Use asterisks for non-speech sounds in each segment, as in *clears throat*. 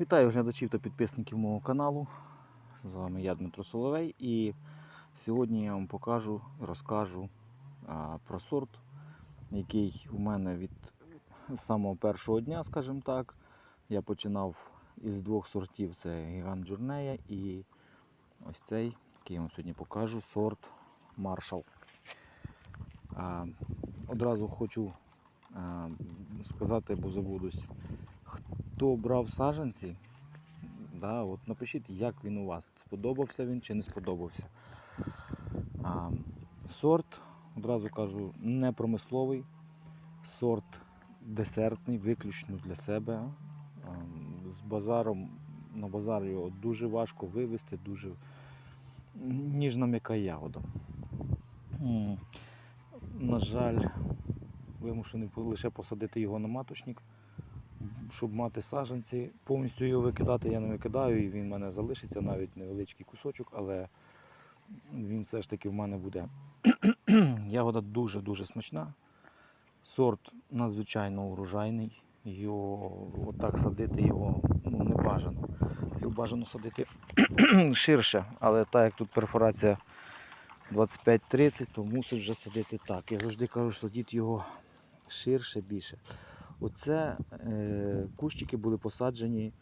Вітаю глядачів та підписників мого каналу. З вами я Дмитро Соловей і сьогодні я вам покажу розкажу а, про сорт, який у мене від самого першого дня, скажімо так. Я починав із двох сортів: це Гігант Джурнея і ось цей, який я вам сьогодні покажу, сорт Маршал. Одразу хочу а, сказати, бо забудусь, хто брав саджанці, да, от напишіть, як він у вас. Сподобався він чи не сподобався. А, сорт, одразу кажу, не промисловий, сорт десертний, виключно для себе. А, з базаром на базар його дуже важко вивезти, дуже ніжна м'яка ягода. На жаль, вимушений лише посадити його на маточник щоб мати саджанці. Повністю його викидати я не викидаю, і він в мене залишиться навіть невеличкий кусочок, але він все ж таки в мене буде. *clears throat* Ягода дуже-дуже смачна. Сорт надзвичайно урожайний. Його отак садити його ну, не бажано. Його бажано садити *clears throat* ширше, але так як тут перфорація 25-30, то мусить вже садити так. Я завжди кажу, садіть його ширше, більше. Оце е, кущики були посаджені,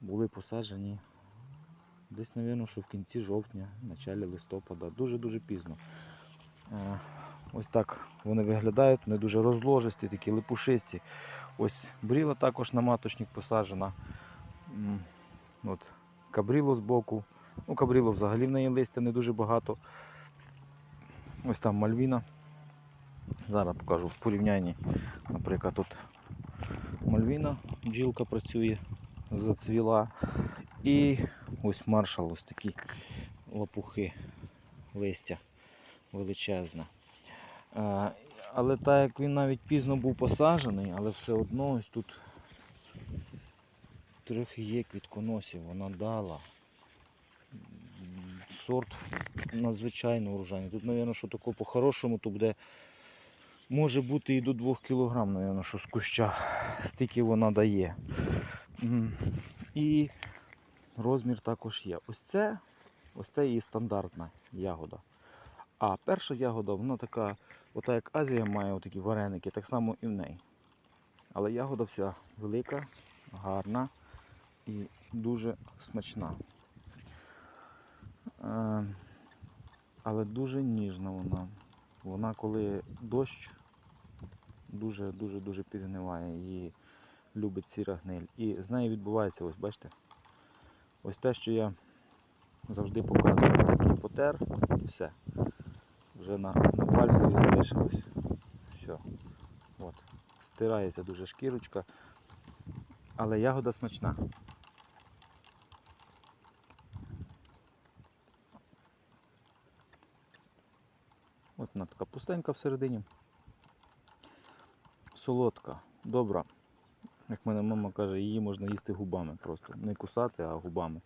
були посаджені десь, мабуть, що в кінці жовтня, в началі листопада, дуже-дуже пізно. Е, ось так вони виглядають, вони дуже розложисті, такі липушисті. Ось бріла також на маточник посаджена. От, кабріло збоку. Ну, кабріло взагалі в неї листя не дуже багато. Ось там мальвіна. Зараз покажу в порівнянні. Наприклад, тут мальвіна, бджілка працює, зацвіла. І ось маршал, ось такі лопухи листя величезне. Е, Але так як він навіть пізно був посаджений, але все одно ось тут трохи є квітконосів, вона дала. Сорт надзвичайно урожайний. Тут, мабуть, що тако по-хорошому, то буде може бути і до 2 кг, мабуть, що з куща стільки вона дає. І розмір також є. Ось це, ось це її стандартна ягода. А перша ягода, вона така, ота як Азія має отакі вареники, так само і в неї. Але ягода вся велика, гарна і дуже смачна. Е, Але дуже ніжна вона. Вона коли дощ дуже дуже дуже підгниває і любить сіра гниль. І з нею відбувається, ось бачите, ось те, що я завжди показую, такий потер, і все. Вже на, на пальцеві залишилось. Все. От. Стирається дуже шкірочка. Але ягода смачна. От вона така пустенька всередині. Солодка, добра. Як мене мама каже, її можна їсти губами просто. Не кусати, а губами.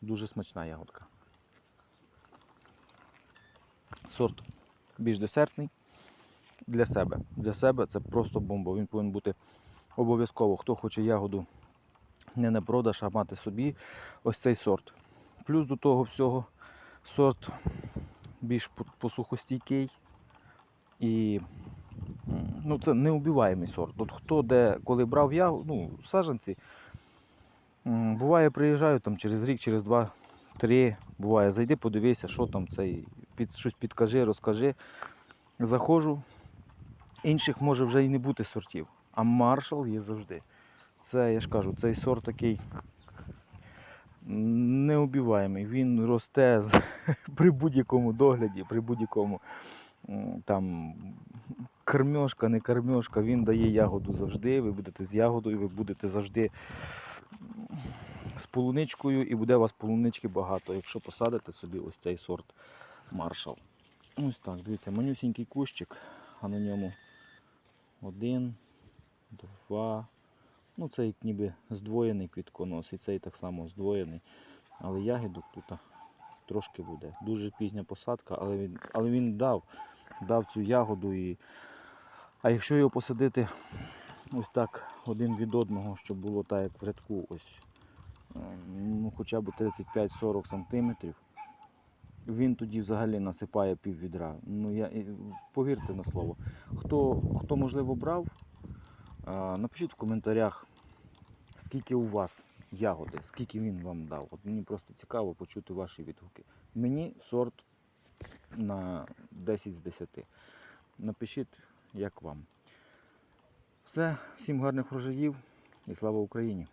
Дуже смачна ягодка. Сорт більш десертний для себе. Для себе це просто бомба. Він повинен бути обов'язково. Хто хоче ягоду не на продаж, а мати собі ось цей сорт. Плюс до того всього сорт більш по- посухостійкий і ну, це неубиваємий сорт. От хто де коли брав я, ну, саджанці, буває, приїжджаю там через рік, через два, три, буває, зайди, подивися, що там цей, під, щось підкажи, розкажи. Заходжу, інших може вже і не бути сортів, а маршал є завжди. Це, я ж кажу, цей сорт такий неубиваємий. Він росте *laughs* при будь-якому догляді, при будь-якому там кормьошка, не кормьошка, він дає ягоду завжди. Ви будете з ягодою, ви будете завжди з полуничкою і буде у вас полунички багато, якщо посадите собі ось цей сорт маршал. Ось так, дивіться, манюсінький кущик, а на ньому один, два. Ну, цей ніби здвоєний квітконос, і цей так само здвоєний. Але ягідок тут трошки буде. Дуже пізня посадка, але він, але він дав, дав цю ягоду. І... А якщо його посадити ось так один від одного, щоб було так, як в рядку, ось е, ну, хоча б 35-40 сантиметрів, він тоді взагалі насипає пів відра. Ну, я, повірте на слово. Хто, хто можливо брав, напишіть в коментарях, скільки у вас ягоди, скільки він вам дав. От мені просто цікаво почути ваші відгуки. Мені сорт на 10 з 10. Напишіть, як вам. Все, всім гарних врожаїв і слава Україні!